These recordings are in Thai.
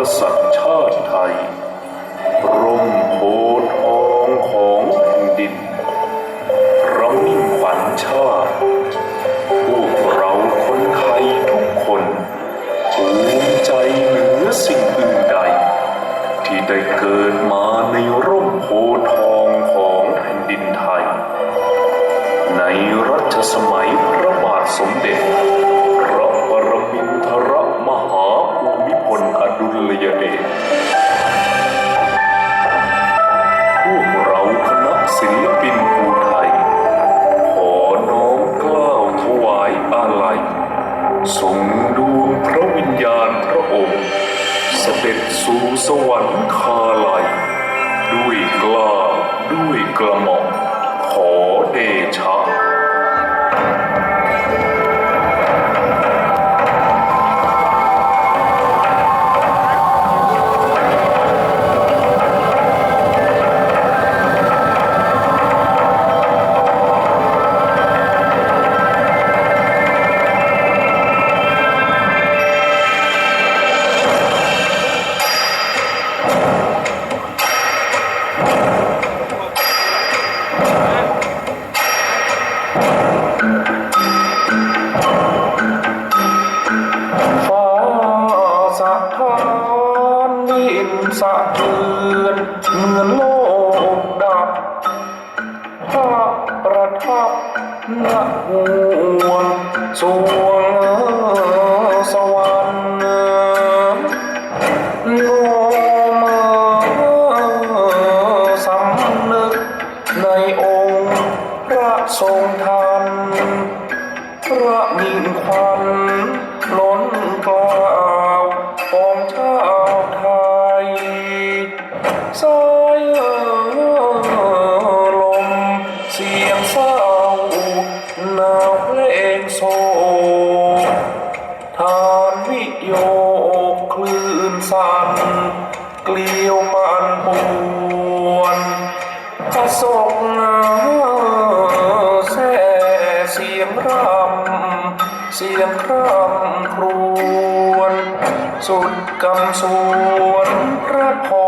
กษัตริย์ชาติไทย ร่มโพทองของแผ่นดินรำมิ่งขวัญชาติพวกเราคนไทยทุกคนภูมิใจเหนือสิ่งอื่นใด ที่ได้เกิดมาในร่มโพทองของแผ่นดินไทย ในรัชสมัยพระบาทสมเด็จ Welcome. ห่วังสวียงคร่ำครวนสุดกำสวนพระพอ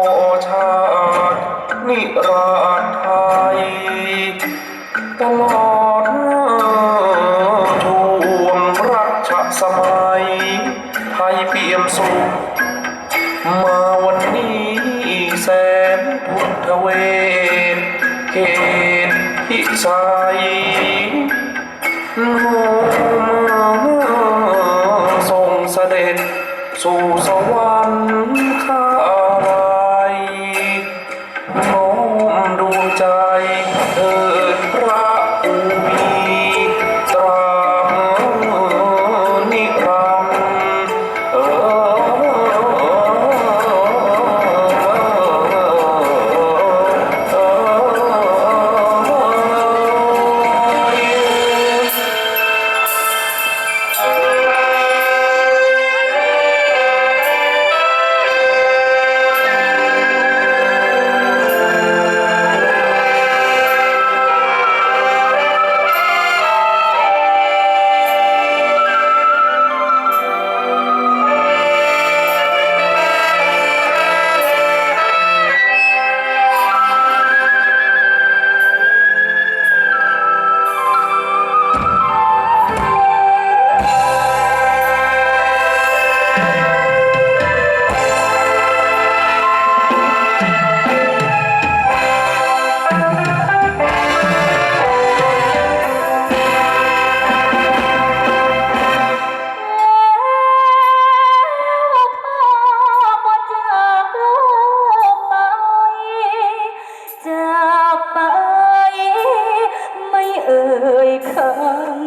ชาตินิราชไทยตลอดช่วงรัชสมัย ไทยเปี่ยมสุข มาวันนี้แสนพุทธเวทเขตพิสัย Lord. सदैत सो 看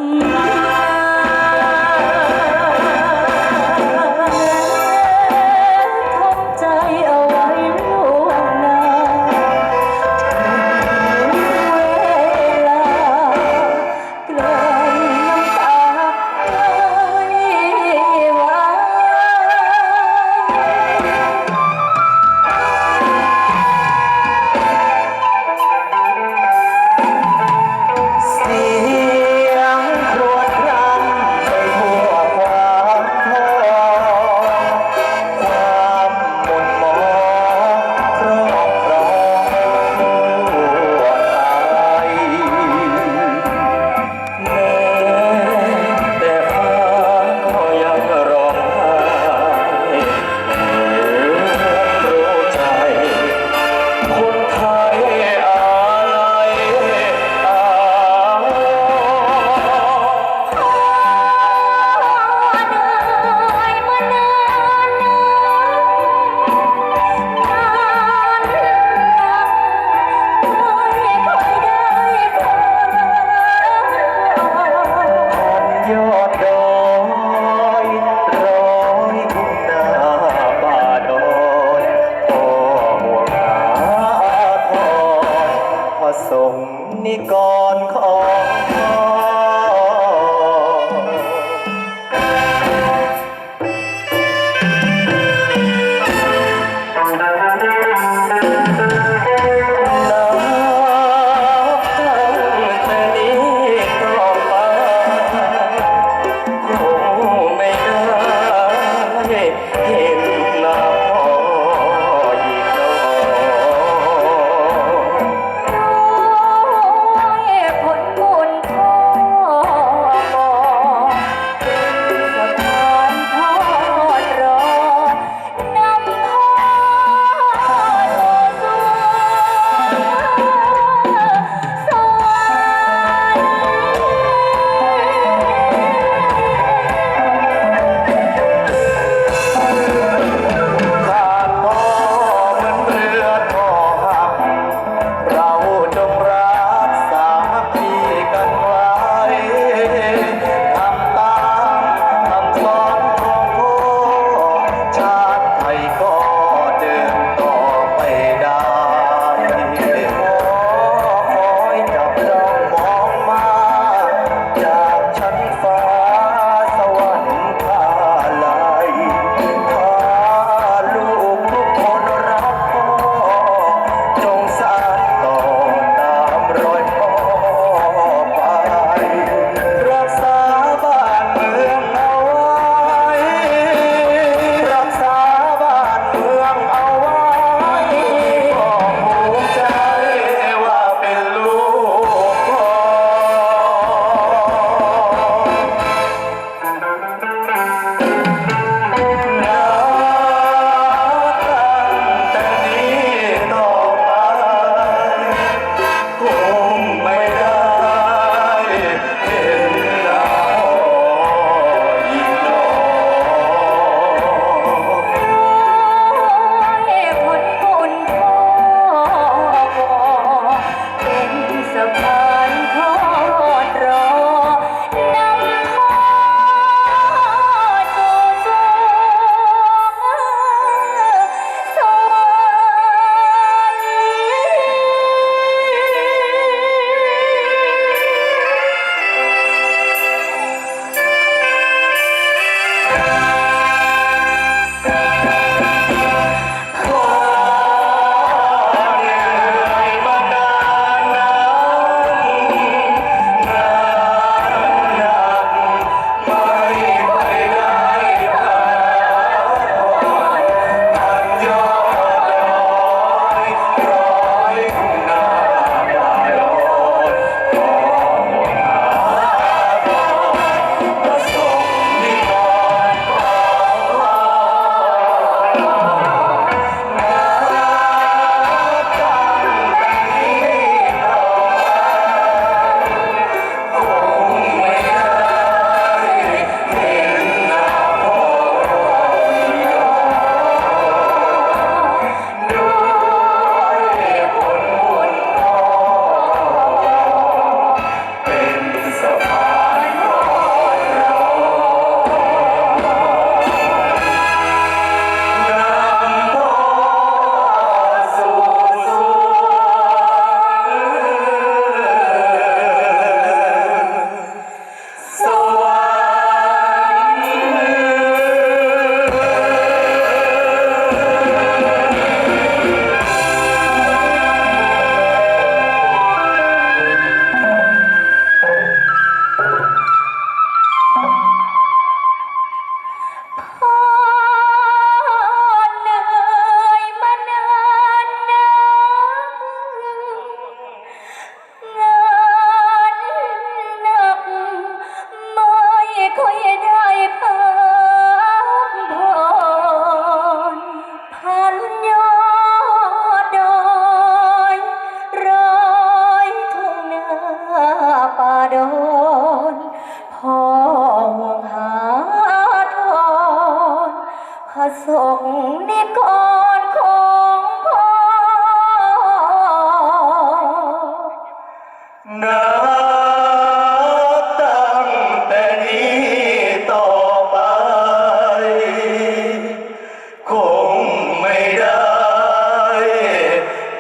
คงไม่ได้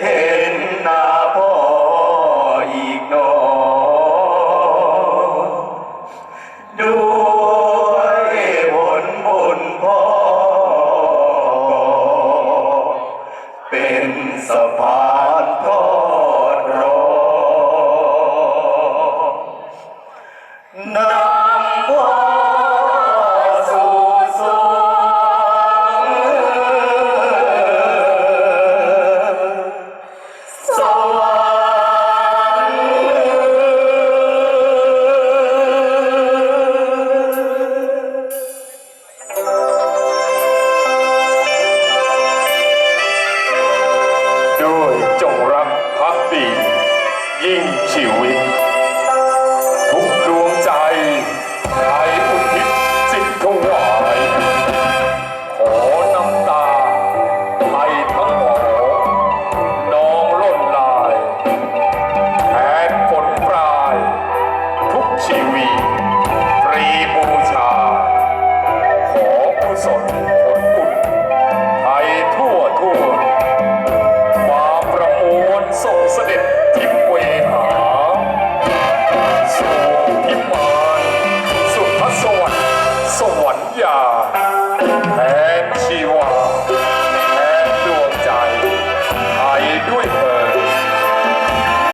เห็นหน้าพ่ออีกนอด้วยผลบุพ่อ เป็นสะพานทอดรอนา ด้วยจงรักพักดียิ่งชีวิต